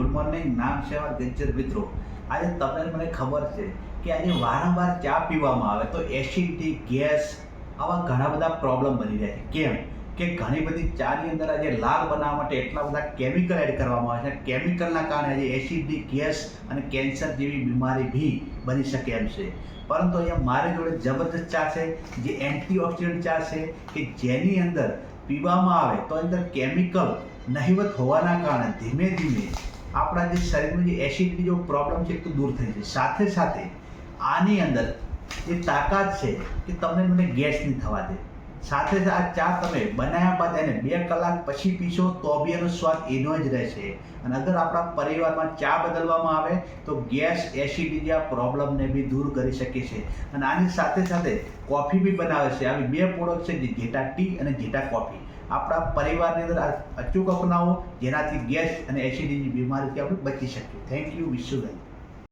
Good morning નામ અમારા દિનચર મિત્રો. આજે તમને મને ખબર છે કે આજે વારંવાર ચા પીવામાં આવે તો એસિડિટી ગેસ આવા ઘણા બધા પ્રોબ્લેમ બની રહ્યા છે. કેમ? કે ઘણી બધી ચાની અંદર આજે લાલ બનાવવા માટે એટલા બધા કેમિકલ એડ કરવામાં આવે છે. કેમિકલના કારણે આજે એસિડિટી ગેસ અને કેન્સર જેવી બીમારી બી બની શકે એમ છે. પરંતુ અહીંયા મારી જોડે જબરદસ્ત ચા છે, જે એન્ટીઓક્સિડન્ટ ચા છે, કે જેની અંદર પીવામાં આવે તો અંદર કેમિકલ નહીવત હોવાના કારણે ધીમે ધીમે આપણા જે શરીરનું જે એસિડની જેવો પ્રોબ્લેમ છે તો દૂર થઈ છે સાથે સાથે આની અંદર એ તાકાત છે કે તમને મને ગેસ નહીં થવા દે. સાથે આ ચા તમે બનાવ્યા બાદ એને બે કલાક પછી પીશો તો બી એનો સ્વાદ એનો જ રહેશે. અને અગર આપણા પરિવારમાં ચા બદલવામાં આવે તો ગેસ એસિડિટી જેવા પ્રોબ્લેમને બી દૂર કરી શકે છે. અને આની સાથે સાથે કોફી બી બનાવે છે. આવી બે પ્રોડક્ટ છે જે જેટા ટી અને જેટા કોફી. આપણા પરિવારની અંદર અચૂક અપનાવો, જેનાથી ગેસ અને એસિડિટીની બીમારીથી આપણે બચી શકીએ. Thank you વિશ્વભાઈ